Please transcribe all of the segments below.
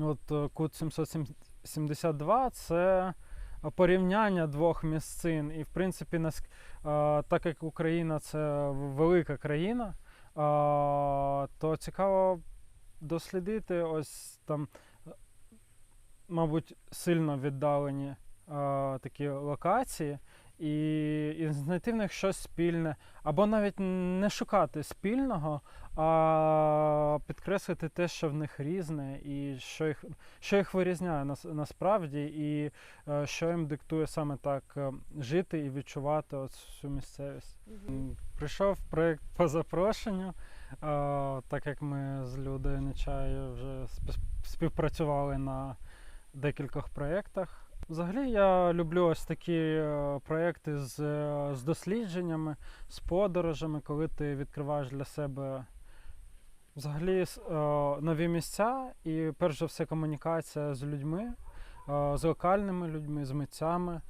От е, кут 772 це порівняння двох місцин. І, в принципі, е, так як Україна це велика країна, е, то цікаво дослідити ось там, е, мабуть, сильно віддалені е, такі локації. І, і знайти в них щось спільне, або навіть не шукати спільного, а підкреслити те, що в них різне, і що їх, що їх вирізняє нас, насправді, і е, що їм диктує саме так е, жити і відчувати цю місцевість. М, Прийшов проєкт по запрошенню, е, так як ми з Людою Нечаєю вже спів- співпрацювали на декількох проєктах. Взагалі я люблю ось такі е, проєкти з, е, з дослідженнями, з подорожами, коли ти відкриваєш для себе взагалі е, нові місця і перш за все комунікація з людьми, з локальними людьми, з митцями.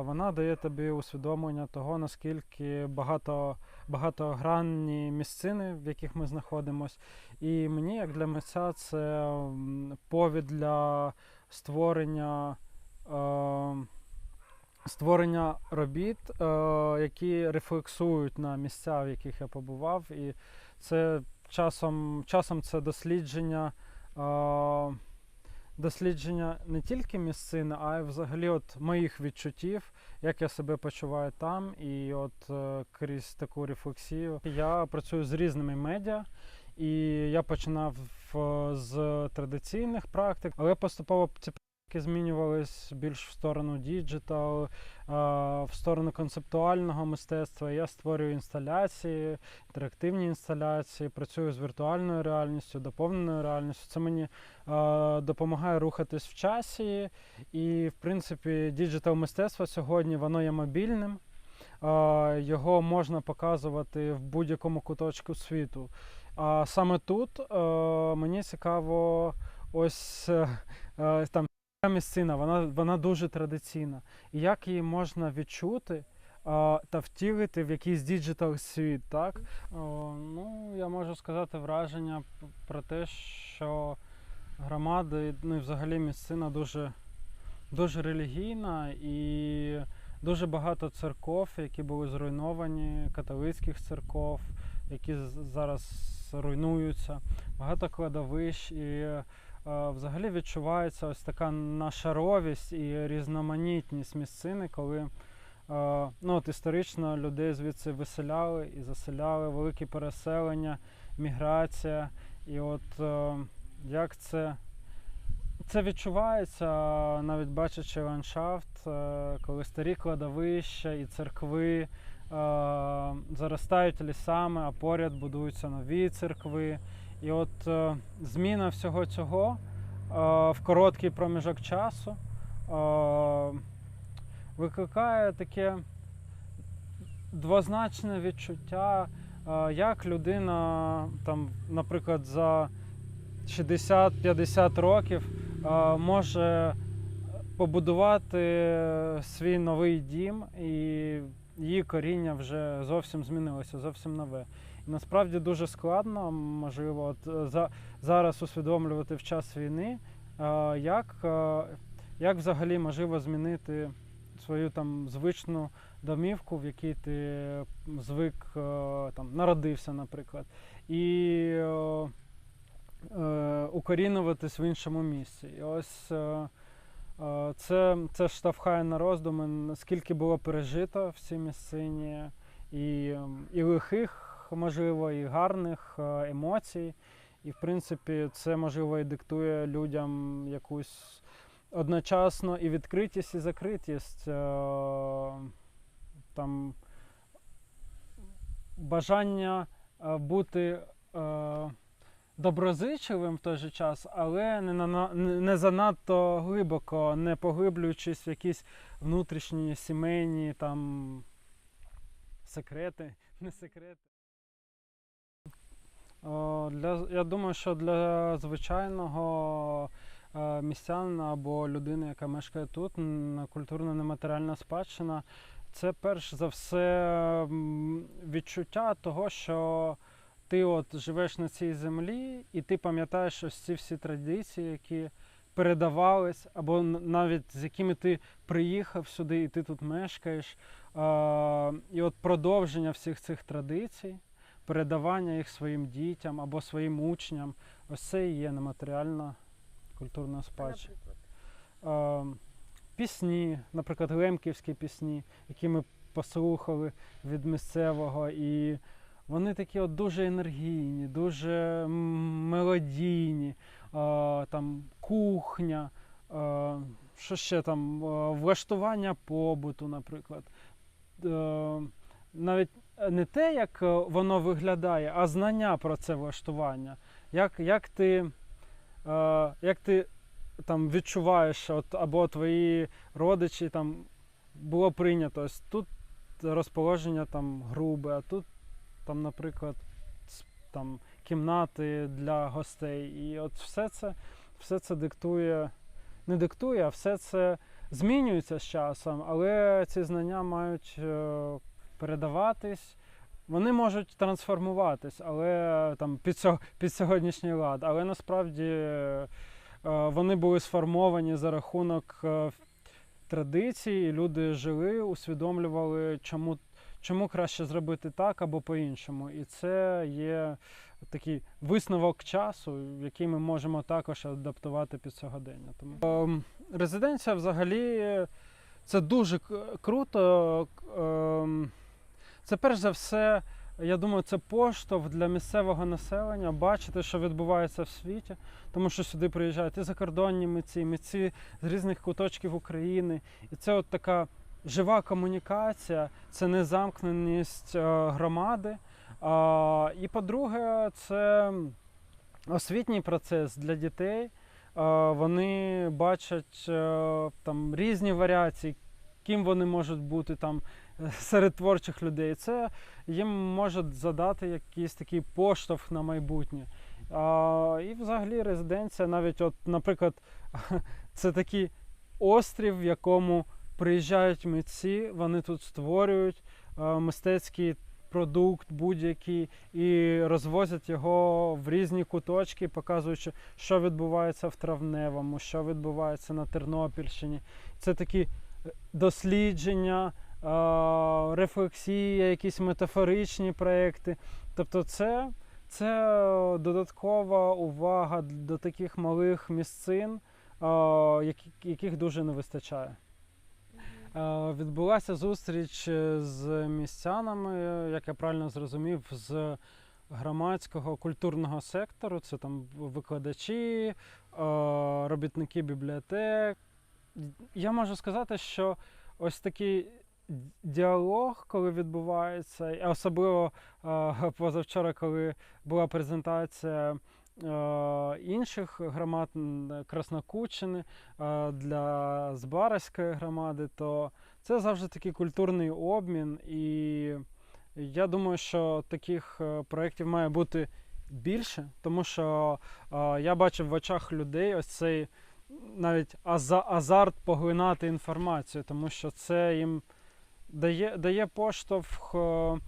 Вона дає тобі усвідомлення того, наскільки багато, багатогранні місцини, в яких ми знаходимося. І мені, як для митця, це повід для створення. Е, Створення робіт, е, які рефлексують на місця, в яких я побував, і це часом, часом це дослідження, е, дослідження не тільки місцини, а й взагалі от моїх відчуттів, як я себе почуваю там. І от крізь таку рефлексію я працюю з різними медіа. І я починав з традиційних практик, але поступово ці практики змінювались більш в сторону діджитал, в сторону концептуального мистецтва. Я створюю інсталяції, інтерактивні інсталяції, працюю з віртуальною реальністю, доповненою реальністю. Це мені допомагає рухатись в часі. І, в принципі, діджитал мистецтво сьогодні воно є мобільним. Його можна показувати в будь-якому куточку світу. А саме тут мені цікаво, ось е, е, там ця місцина, вона, вона дуже традиційна. І як її можна відчути е, та втілити в якийсь діджитал світ, так? О, ну, я можу сказати враження про те, що громада, ну і взагалі місцина дуже, дуже релігійна і дуже багато церков, які були зруйновані, католицьких церков, які зараз руйнуються, багато кладовищ і взагалі відчувається ось така нашаровість і різноманітність місцини, коли е, ну, от історично людей звідси виселяли і заселяли, великі переселення, міграція. І от е, як це, це відчувається, навіть бачачи ландшафт, е, коли старі кладовища і церкви е, заростають лісами, а поряд будуються нові церкви. І от е, зміна всього цього е, в короткий проміжок часу е, викликає таке двозначне відчуття, як людина, там, наприклад, за 60-50 років може побудувати свій новий дім, і її коріння вже зовсім змінилося, зовсім нове. Насправді дуже складно, можливо, от е, за, зараз усвідомлювати в час війни, е, як, е, як взагалі можливо змінити свою там звичну домівку, в якій ти звик там, народився, наприклад, і е, укорінюватись в іншому місці. І ось е, це, це штовхає на роздуми, наскільки було пережито в цій місцині, і, ем, і лихих, можливо, і гарних е, емоцій. І, в принципі, це можливо і диктує людям якусь одночасно і відкритість, і закритість. е, Там бажання е, бути доброзичливим в той же час, але не, на, не занадто глибоко, не поглиблюючись в якісь внутрішні сімейні там секрети, не секрети. Для, я думаю, що для звичайного е, містянина або людини, яка мешкає тут, культурно нематеріальна спадщина, це перш за все відчуття того, що ти от живеш на цій землі, і ти пам'ятаєш ось ці всі традиції, які передавались, або навіть з якими ти приїхав сюди, і ти тут мешкаєш. А, і от продовження всіх цих традицій, передавання їх своїм дітям або своїм учням, ось це і є нематеріальна культурна спадщина. Пісні, наприклад, лемківські пісні, які ми послухали від місцевого, і вони такі от дуже енергійні, дуже мелодійні, там кухня, що ще там, влаштування побуту, наприклад. Е, навіть не те, як е, воно виглядає, а знання про це влаштування. Як, як ти, е, як ти там відчуваєш, от, або твої родичі там було прийнято. Ось тут розположення там грубе, а тут там, наприклад, там кімнати для гостей. І от все це, все це диктує, не диктує, а все це змінюється з часом, але ці знання мають е, передаватись. Вони можуть трансформуватись, але там під, сьо- під сьогоднішній лад. Але насправді е, Е, Вони були сформовані за рахунок е, традицій, і люди жили, усвідомлювали, чому, чому краще зробити так або по-іншому. І це є такий висновок часу, який ми можемо також адаптувати під сьогодення. Тому ем, резиденція взагалі це дуже круто. Це перш за все. Я думаю, це поштовх для місцевого населення бачити, що відбувається в світі, тому що сюди приїжджають і закордонні митці, і митці з різних куточків України. І це от така жива комунікація, це незамкненість е, громади. І по-друге, це освітній процес для дітей. Вони бачать е, там різні варіації, ким вони можуть бути там серед творчих людей. Це їм може задати якийсь такий поштовх на майбутнє. А, і взагалі резиденція, навіть, от, наприклад, це такий острів, в якому приїжджають митці, вони тут створюють е, мистецький продукт будь-який і розвозять його в різні куточки, показуючи, що відбувається в Травневому, що відбувається на Тернопільщині. Це такі е, дослідження, рефлексія, якісь метафоричні проекти. Тобто, це, це додаткова увага до таких малих місцин, яких дуже не вистачає. Відбулася зустріч е, з містянами, як я правильно зрозумів, з громадського культурного сектору. Це там викладачі, робітники бібліотек. Я можу сказати, що ось такий діалог, коли відбувається, особливо е, позавчора, коли була презентація е, інших громад м, Краснокутщини е, для Збаразької громади, то це завжди такий культурний обмін. І я думаю, що таких проєктів має бути більше, тому що я бачив в очах людей ось цей навіть аза- азарт поглинати інформацію, тому що це їм дає, дає поштовх. е,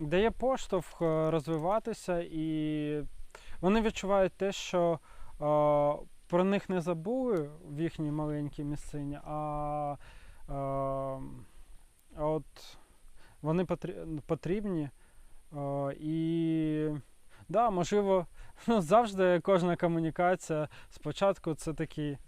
Дає поштовх е, розвиватися, і вони відчувають те, що е, про них не забули в їхній маленькій місцині, а, от вони потрібні. І да, можливо, ну, завжди кожна комунікація спочатку це такий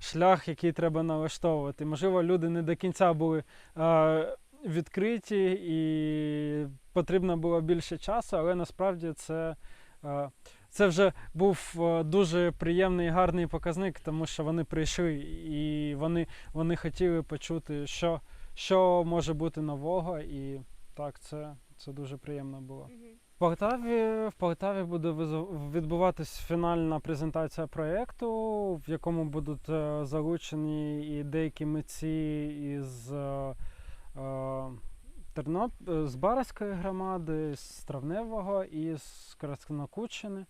шлях, який треба налаштовувати. Можливо, люди не до кінця були е, відкриті і потрібно було більше часу, але насправді це. е, це вже був дуже приємний і гарний показник, тому що вони прийшли і вони, вони хотіли почути, що, що може бути нового, і так, це, це дуже приємно було. Полтаві, в Полтаві буде відбуватись фінальна презентація проєкту, в якому будуть е, залучені і деякі митці із е, е, Терноп... з Барської громади, з Травневого і з Краснокутщини.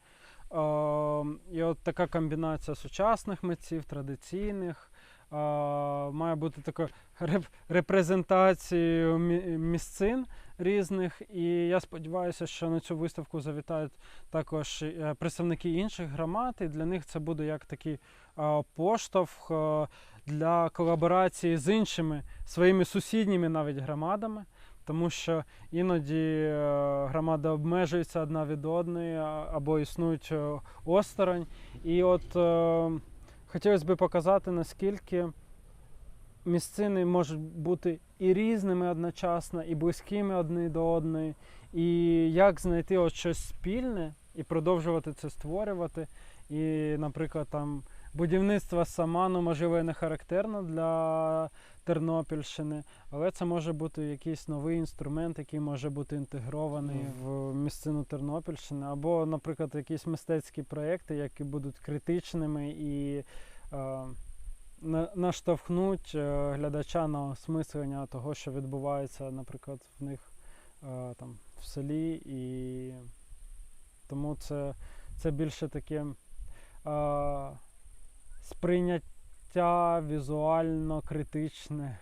І от така комбінація сучасних митців, традиційних. Має бути реп- репрезентацією місцин, різних. І я сподіваюся, що на цю виставку завітають також е, представники інших громад. І для них це буде як такий е, поштовх е, для колаборації з іншими своїми сусідніми навіть громадами. Тому що іноді громада обмежується одна від одної або існують осторонь. І от хотілося б показати, наскільки місцини можуть бути і різними одночасно, і близькими одні до одної, і як знайти от щось спільне і продовжувати це створювати. І, наприклад, там будівництво сама, ну, можливо, не характерно для Тернопільщини, але це може бути якийсь новий інструмент, який може бути інтегрований Мгм. в місцину Тернопільщини, або, наприклад, якісь мистецькі проєкти, які будуть критичними і е, наштовхнуть е, глядача на осмислення того, що відбувається, наприклад, в них е, там в селі, і тому це, це більше таке е, сприйняття візуально критичне